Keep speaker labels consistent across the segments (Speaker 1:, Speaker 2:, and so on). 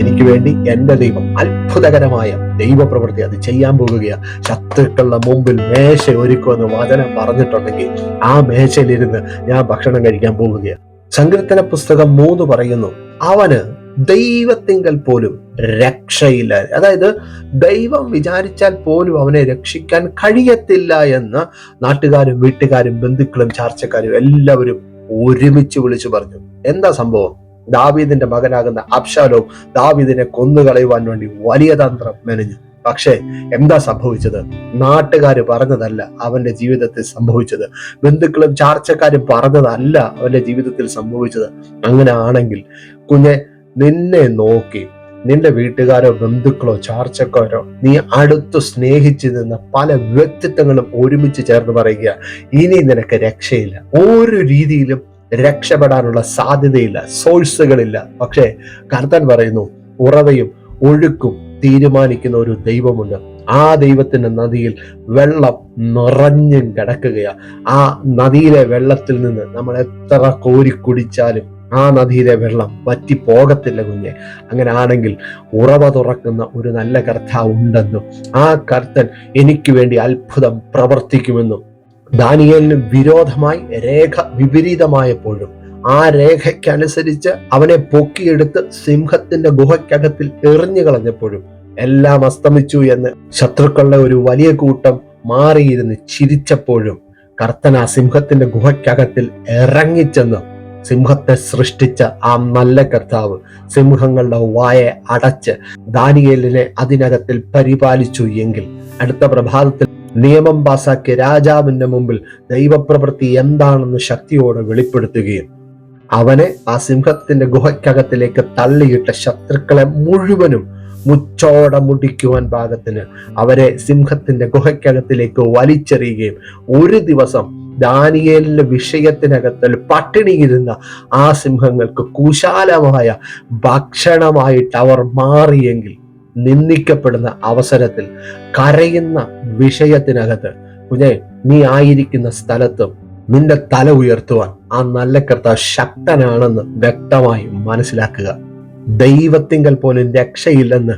Speaker 1: എനിക്ക് വേണ്ടി എന്റെ ദൈവം അത്ഭുതകരമായ ദൈവപ്രവൃത്തി അത് ചെയ്യാൻ പോകുകയാണ് ശത്രുക്കളുടെ മുമ്പിൽ മേശ ഒരുക്കുമെന്ന് വചനം പറഞ്ഞിട്ടുണ്ടെങ്കിൽ ആ മേശയിലിരുന്ന് ഞാൻ ഭക്ഷണം കഴിക്കാൻ പോകുകയാണ് സങ്കീർത്തന പുസ്തകം മൂന്ന് പറയുന്നു അവന് ദൈവത്തിങ്കൽ പോലും രക്ഷയില്ല. അതായത് ദൈവം വിചാരിച്ചാൽ പോലും അവനെ രക്ഷിക്കാൻ കഴിയത്തില്ല എന്ന് നാട്ടുകാരും വീട്ടുകാരും ബന്ധുക്കളും ചാർച്ചക്കാരും എല്ലാവരും ഒരുമിച്ച് വിളിച്ചു പറഞ്ഞു. എന്താ സംഭവം? ദാവീദിന്റെ മകനാകുന്ന അബ്ഷാലോം ദാവീദിനെ കൊന്നുകളയുവാൻ വേണ്ടി വലിയ തന്ത്രം മെനഞ്ഞു. പക്ഷേ എന്താ സംഭവിച്ചത്? നാട്ടുകാർ പറഞ്ഞതല്ല അവന്റെ ജീവിതത്തിൽ സംഭവിച്ചത്. ബന്ധുക്കളും ചാർച്ചക്കാരും പറഞ്ഞതല്ല അവന്റെ ജീവിതത്തിൽ സംഭവിച്ചത്. അങ്ങനെ ആണെങ്കിൽ കുഞ്ഞെ നിന്നെ നോക്കി നിന്റെ വീട്ടുകാരോ ബന്ധുക്കളോ ചാർച്ചക്കാരോ നീ അടുത്തു സ്നേഹിച്ചു നിന്ന പല വ്യക്തിത്വങ്ങളും ഒരുമിച്ച് ചേർന്ന് പറയുക ഇനി നിനക്ക് രക്ഷയില്ല. ഓരോ രീതിയിലും രക്ഷപ്പെടാനുള്ള സാധ്യതയില്ല സോഴ്സുകളില്ല പക്ഷേ കർത്തൻ പറയുന്നു ഉറവയും ഒഴുക്കും തീരുമാനിക്കുന്ന ഒരു ദൈവമുണ്ട്. ആ ദൈവത്തിന്റെ നദിയിൽ വെള്ളം നിറഞ്ഞു കിടക്കുകയാ. ആ നദിയിലെ വെള്ളത്തിൽ നിന്ന് നമ്മൾ എത്ര കോരി കുടിച്ചാലും ആ നദിയിലെ വെള്ളം വറ്റി പോകത്തില്ല കുഞ്ഞെ. അങ്ങനെ ആണെങ്കിൽ ഉറവ തുറക്കുന്ന ഒരു നല്ല കർത്താവ് ഉണ്ടെന്നും ആ കർത്തൻ എനിക്ക് വേണ്ടി അത്ഭുതം പ്രവർത്തിക്കുമെന്നും ദാനിയലിന് വിരോധമായി രേഖ വിപരീതമായപ്പോഴും ആ രേഖയ്ക്കനുസരിച്ച് അവനെ പൊക്കിയെടുത്ത് സിംഹത്തിന്റെ ഗുഹയ്ക്കകത്തിൽ എറിഞ്ഞു കളഞ്ഞപ്പോഴും എല്ലാം അസ്തമിച്ചു എന്ന് ശത്രുക്കളുടെ ഒരു വലിയ കൂട്ടം മാറിയിരുന്ന് ചിരിച്ചപ്പോഴും കർത്തൻ ആ സിംഹത്തിന്റെ ഗുഹയ്ക്കകത്തിൽ ഇറങ്ങിച്ചെന്ന് സിംഹത്തെ സൃഷ്ടിച്ച ആ നല്ല കർത്താവ് സിംഹങ്ങളുടെ വായ അടച്ച് ദാനിയേലിനെ അതിനകത്തിൽ പരിപാലിച്ചു എങ്കിൽ അടുത്ത പ്രഭാതത്തിൽ നിയമം പാസാക്കിയ രാജാവിന്റെ മുമ്പിൽ ദൈവപ്രവൃത്തി എന്താണെന്ന് ശക്തിയോടെ വെളിപ്പെടുത്തുകയും അവനെ ആ സിംഹത്തിന്റെ ഗുഹയ്ക്കകത്തിലേക്ക് തള്ളിയിട്ട ശത്രുക്കളെ മുഴുവനും മുച്ചോടെ മുടിക്കുവാൻ പാകത്തിന് അവരെ സിംഹത്തിന്റെ ഗുഹയ്ക്കകത്തിലേക്ക് വലിച്ചെറിയുകയും ഒരു ദിവസം ദാനിയേലിന്റെ വിഷയത്തിനകത്തിൽ പട്ടിണിയിരുന്ന ആ സിംഹങ്ങൾക്ക് കുശാലമായ ഭക്ഷണമായിട്ട് അവർ മാറിയെങ്കിൽ നിന്ദിക്കപ്പെടുന്ന അവസരത്തിൽ കരയുന്ന വിഷയത്തിനകത്ത് കുഞ്ഞെ നീ ആയിരിക്കുന്ന സ്ഥലത്തും നിന്റെ തല ഉയർത്തുവാൻ ആ നല്ല കർത്താവ് ശക്തനാണെന്ന് വ്യക്തമായി മനസ്സിലാക്കുക. ദൈവത്തിങ്കൽ പോലും രക്ഷയില്ലെന്ന്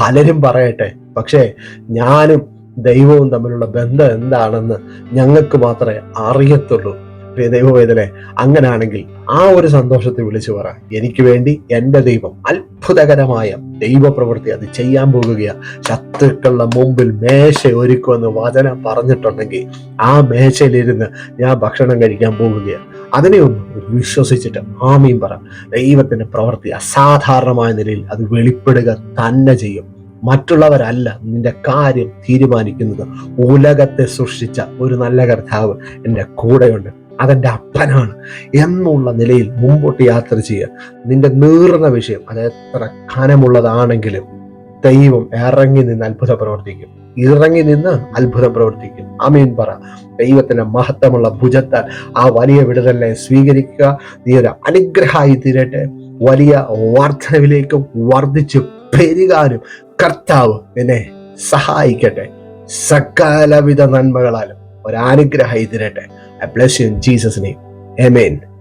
Speaker 1: പലരും പറയട്ടെ. പക്ഷേ ഞാനും ദൈവവും തമ്മിലുള്ള ബന്ധം എന്താണെന്ന് ഞങ്ങൾക്ക് മാത്രമേ അറിയത്തുള്ളൂ. പ്രിയ ദൈവവേദനെ അങ്ങനാണെങ്കിൽ ആ ഒരു സന്തോഷത്തെ വിളിച്ചു പറ. എനിക്ക് വേണ്ടി എന്റെ ദൈവം അത്ഭുതകരമായ ദൈവപ്രവൃത്തി അത് ചെയ്യാൻ പോകുകയാണ്. ശത്രുക്കളുടെ മുമ്പിൽ മേശ ഒരുക്കുമെന്ന് വചനം പറഞ്ഞിട്ടുണ്ടെങ്കിൽ ആ മേശയിലിരുന്ന് ഞാൻ ഭക്ഷണം കഴിക്കാൻ പോകുകയാണ്. അതിനെ ഒന്ന് വിശ്വസിച്ചിട്ട് ആമീൻ പറ. ദൈവത്തിന്റെ പ്രവൃത്തി അസാധാരണമായ നിലയിൽ അത് വെളിപ്പെടുക തന്നെ ചെയ്യും. മറ്റുള്ളവരല്ല നിന്റെ കാര്യം തീരുമാനിക്കുന്നത്. ഉലകത്തെ സൃഷ്ടിച്ച ഒരു നല്ല കർത്താവ് എന്റെ കൂടെയുണ്ട്. അതെന്റെ അപ്പനാണ് എന്നുള്ള നിലയിൽ മുമ്പോട്ട് യാത്ര ചെയ്യുക. നിന്റെ നീറുന്ന വിഷയം അത് എത്ര കനമുള്ളതാണെങ്കിലും ദൈവം ഇറങ്ങി നിന്ന് അത്ഭുതം പ്രവർത്തിക്കും. ഇറങ്ങി നിന്ന് അത്ഭുതം പ്രവർത്തിക്കും. അമീൻ പറ. ദൈവത്തിന്റെ മഹത്വമുള്ള ഭുജത്താൽ ആ വലിയ വിടുതലിനെ സ്വീകരിക്കുക. നീ ഒരു അനുഗ്രഹമായി തീരട്ടെ. വലിയ വർധനവിലേക്കും വർദ്ധിച്ചു പെരുകാനും കർത്താവ് എന്നെ സഹായിക്കട്ടെ. സകലവിധ നന്മകളാലും ഒരനുഗ്രഹമായി തീരട്ടെ. I bless you in Jesus' name. Amen.